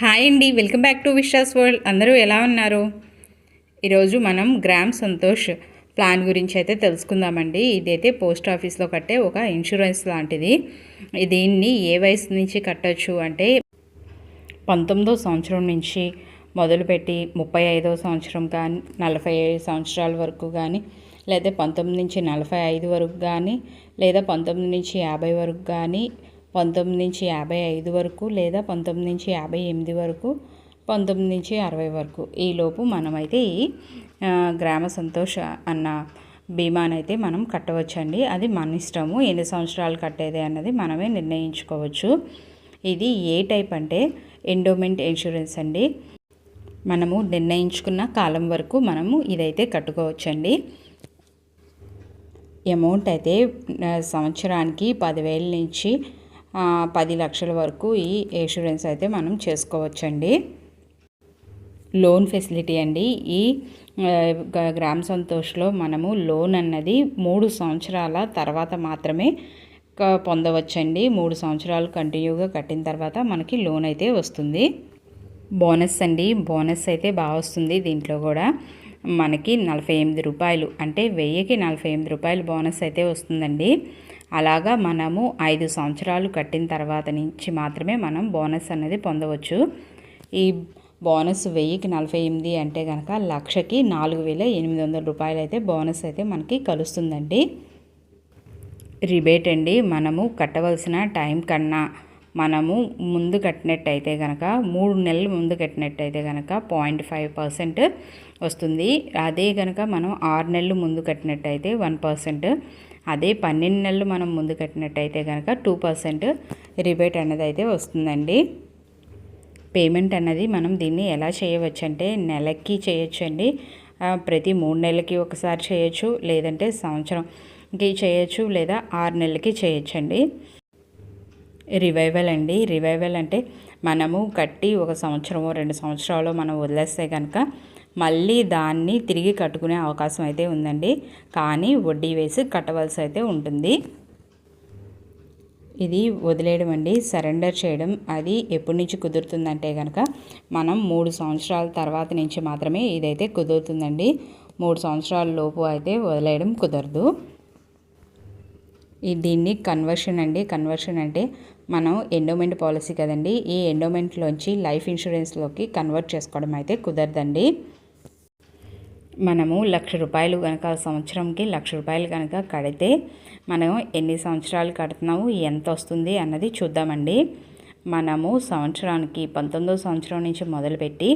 Hi అండి welcome back to Visha's world. అందరూ ఎలా ఉన్నారు? ఈరోజు మనం గ్రామ్ సంతోష్ ప్లాన్ గురించి అయితే తెలుసుకుందామండి. ఇదైతే పోస్ట్ ఆఫీస్లో కట్టే ఒక ఇన్సూరెన్స్ లాంటిది. దీన్ని ఏ వయసు నుంచి కట్టొచ్చు అంటే పంతొమ్మిదో సంవత్సరం నుంచి మొదలుపెట్టి ముప్పై ఐదో సంవత్సరం కానీ నలభై ఐదు సంవత్సరాల వరకు కానీ లేదా పంతొమ్మిది నుంచి నలభై ఐదు వరకు కానీ లేదా పంతొమ్మిది నుంచి యాభై వరకు కానీ పంతొమ్మిది నుంచి యాభై ఐదు వరకు లేదా పంతొమ్మిది నుంచి యాభై ఎనిమిది వరకు పంతొమ్మిది నుంచి అరవై వరకు. ఈలోపు మనమైతే ఈ గ్రామ సంతోష అన్న బీమానైతే మనం కట్టవచ్చండి. అది మన ఇష్టము. ఎన్ని సంవత్సరాలు కట్టేది అన్నది మనమే నిర్ణయించుకోవచ్చు. ఇది ఏ టైప్ అంటే ఎండోమెంట్ ఇన్సూరెన్స్ అండి. మనము నిర్ణయించుకున్న కాలం వరకు మనము ఇదైతే కట్టుకోవచ్చండి. అమౌంట్ అయితే సంవత్సరానికి పదివేల నుంచి పది లక్షల వరకు ఈ ఇన్సూరెన్స్ అయితే మనం చేసుకోవచ్చండి. లోన్ ఫెసిలిటీ అండి. ఈ గ- గ్రామ సంతోష్లో మనము లోన్ అన్నది మూడు సంవత్సరాల తర్వాత మాత్రమే పొందవచ్చండి. మూడు సంవత్సరాలు కంటిన్యూగా కట్టిన తర్వాత మనకి లోన్ అయితే వస్తుంది. బోనస్ అండి. బోనస్ అయితే బాగా వస్తుంది దీంట్లో కూడా. మనకి నలభై ఎనిమిది రూపాయలు అంటే వెయ్యికి నలభై ఎనిమిది రూపాయలు బోనస్ అయితే వస్తుందండి. అలాగా మనము ఐదు సంవత్సరాలు కట్టిన తర్వాత నుంచి మాత్రమే మనం బోనస్ అనేది పొందవచ్చు. ఈ బోనస్ వెయ్యికి నలభై ఎనిమిది అంటే కనుక లక్షకి నాలుగు వేల ఎనిమిది వందల రూపాయలు అయితే బోనస్ అయితే మనకి కలుస్తుందండి. రిబేట్ అండి మనము కట్టవలసిన టైం కన్నా మనము ముందు కట్టినట్టయితే కనుక మూడు నెలలు ముందు కట్టినట్టయితే కనుక పాయింట్ ఫైవ్ పర్సెంట్ వస్తుంది. అదే కనుక మనం ఆరు నెలలు ముందు కట్టినట్టయితే వన్ పర్సెంట్. అదే పన్నెండు నెలలు మనం ముందు కట్టినట్టయితే కనుక టూ పర్సెంట్ రిబేట్ అనేది అయితే వస్తుందండి. పేమెంట్ అన్నది మనం దీన్ని ఎలా చేయవచ్చు అంటే నెలకి చేయొచ్చండి. ప్రతి మూడు నెలలకి ఒకసారి చేయొచ్చు లేదంటే సంవత్సరంకి చేయొచ్చు లేదా ఆరు నెలలకి చేయొచ్చండి. రివైవల్ అండి. రివైవల్ అంటే మనము కట్టి ఒక సంవత్సరమో రెండు సంవత్సరాలు మనం వదిలేస్తే కనుక మళ్ళీ దాన్ని తిరిగి కట్టుకునే అవకాశం అయితే ఉందండి. కానీ వడ్డీ వేసి కట్టవలసి అయితే ఉంటుంది. ఇది వదిలేయడం అండి. సరెండర్ చేయడం. అది ఎప్పటి నుంచి కుదురుతుందంటే కనుక మనం మూడు సంవత్సరాల తర్వాత నుంచి మాత్రమే ఇదైతే కుదురుతుందండి. మూడు సంవత్సరాల లోపు అయితే వదిలేయడం కుదరదు. ఈ దీన్ని కన్వర్షన్ అండి. కన్వర్షన్ అంటే మనం ఎండోమెంట్ పాలసీ కదండి. ఈ ఎండోమెంట్లోంచి లైఫ్ ఇన్సూరెన్స్లోకి కన్వర్ట్ చేసుకోవడం అయితే కుదరదండి. మనము లక్ష రూపాయలు కనుక సంవత్సరంకి లక్ష రూపాయలు కనుక కడితే మనం ఎన్ని సంవత్సరాలు కడుతున్నాము ఎంత వస్తుంది అన్నది చూద్దామండి. మనము సంవత్సరానికి పంతొమ్మిదో సంవత్సరం నుంచి మొదలుపెట్టి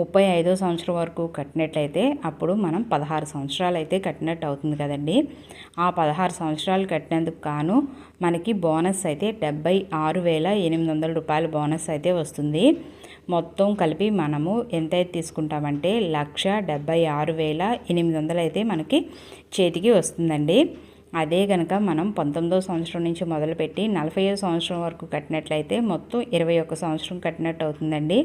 ముప్పై ఐదో సంవత్సరం వరకు కట్టినట్లయితే అప్పుడు మనం పదహారు సంవత్సరాలు అయితే కట్టినట్టు అవుతుంది కదండి. ఆ పదహారు సంవత్సరాలు కట్టినందుకు గాను మనకి బోనస్ అయితే డెబ్బై ఆరు వేల ఎనిమిది వందల రూపాయల బోనస్ అయితే వస్తుంది. మొత్తం కలిపి మనము ఎంత అయితే తీసుకుంటామంటే లక్ష డెబ్బై ఆరు వేల ఎనిమిది వందలు అయితే మనకి చేతికి వస్తుందండి. అదే కనుక మనం పంతొమ్మిదో సంవత్సరం నుంచి మొదలుపెట్టి నలభై సంవత్సరం వరకు కట్టినట్లయితే మొత్తం ఇరవై ఒక్క సంవత్సరం కట్టినట్టు అవుతుందండి.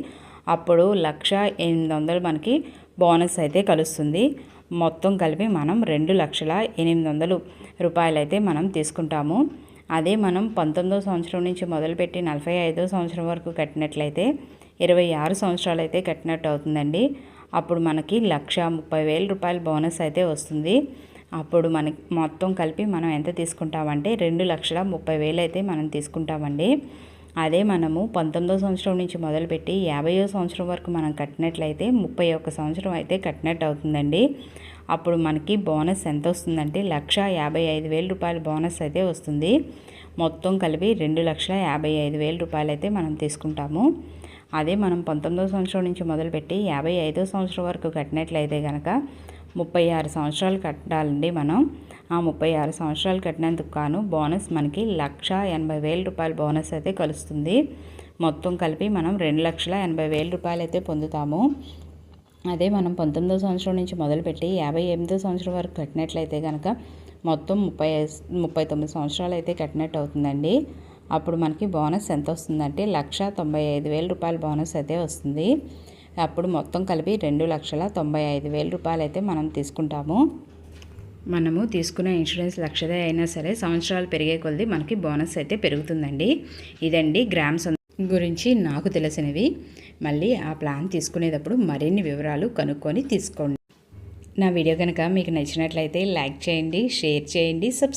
అప్పుడు లక్ష ఎనిమిది వందలు మనకి బోనస్ అయితే కలుస్తుంది. మొత్తం కలిపి మనం రెండు లక్షల ఎనిమిది వందలు రూపాయలు అయితే మనం తీసుకుంటాము. అదే మనం పంతొమ్మిదో సంవత్సరం నుంచి మొదలుపెట్టి నలభై ఐదో సంవత్సరం వరకు కట్టినట్లయితే ఇరవై ఆరు సంవత్సరాలు అయితే కట్టినట్టు అవుతుందండి. అప్పుడు మనకి లక్ష ముప్పై వేల రూపాయల బోనస్ అయితే వస్తుంది. అప్పుడు మనకి మొత్తం కలిపి మనం ఎంత తీసుకుంటామంటే రెండు లక్షల ముప్పై వేలు అయితే మనం తీసుకుంటామండి. అదే మనము పంతొమ్మిదో సంవత్సరం నుంచి మొదలుపెట్టి యాభైయో సంవత్సరం వరకు మనం కట్టినట్లయితే ముప్పై ఒక్క సంవత్సరం అయితే కట్టినట్టు అవుతుందండి అప్పుడు మనకి బోనస్ ఎంత వస్తుందంటే లక్ష యాభై ఐదు వేల రూపాయల బోనస్ అయితే వస్తుంది. మొత్తం కలిపి రెండు లక్షల యాభై ఐదు వేల రూపాయలు అయితే మనం తీసుకుంటాము. అదే మనం పంతొమ్మిదో సంవత్సరం నుంచి మొదలుపెట్టి యాభై ఐదో సంవత్సరం వరకు కట్టినట్లయితే కనుక ముప్పై ఆరు సంవత్సరాలు కట్టాలండి మనం. ఆ ముప్పై ఆరు సంవత్సరాలు కట్టినందుకు గాను బోనస్ మనకి లక్ష ఎనభై వేల రూపాయల బోనస్ అయితే కలుస్తుంది. మొత్తం కలిపి మనం రెండు లక్షల ఎనభై వేల రూపాయలు అయితే పొందుతాము. అదే మనం పంతొమ్మిదో సంవత్సరం నుంచి మొదలుపెట్టి యాభై ఎనిమిదో సంవత్సరం వరకు కట్టినట్లయితే కనుక మొత్తం ముప్పై ముప్పై తొమ్మిది సంవత్సరాలు అయితే కట్టినట్టు అవుతుందండి. అప్పుడు మనకి బోనస్ ఎంత వస్తుందంటే లక్ష తొంభై ఐదు వేల రూపాయల బోనస్ అయితే వస్తుంది. అప్పుడు మొత్తం కలిపి రెండు లక్షల తొంభై ఐదు వేల రూపాయలు అయితే మనం తీసుకుంటాము. మనము తీసుకున్న ఇన్సూరెన్స్ లక్షదే అయినా సరే సంవత్సరాలు పెరిగే కొద్దీ మనకి బోనస్ అయితే పెరుగుతుందండి. ఇదండి గ్రామ్స్ గురించి నాకు తెలిసినవి. మళ్ళీ ఆ ప్లాన్ తీసుకునేటప్పుడు మరిన్ని వివరాలు కనుక్కొని తీసుకోండి. నా వీడియో కనుక మీకు నచ్చినట్లయితే లైక్ చేయండి షేర్ చేయండి సబ్స్క్రైబ్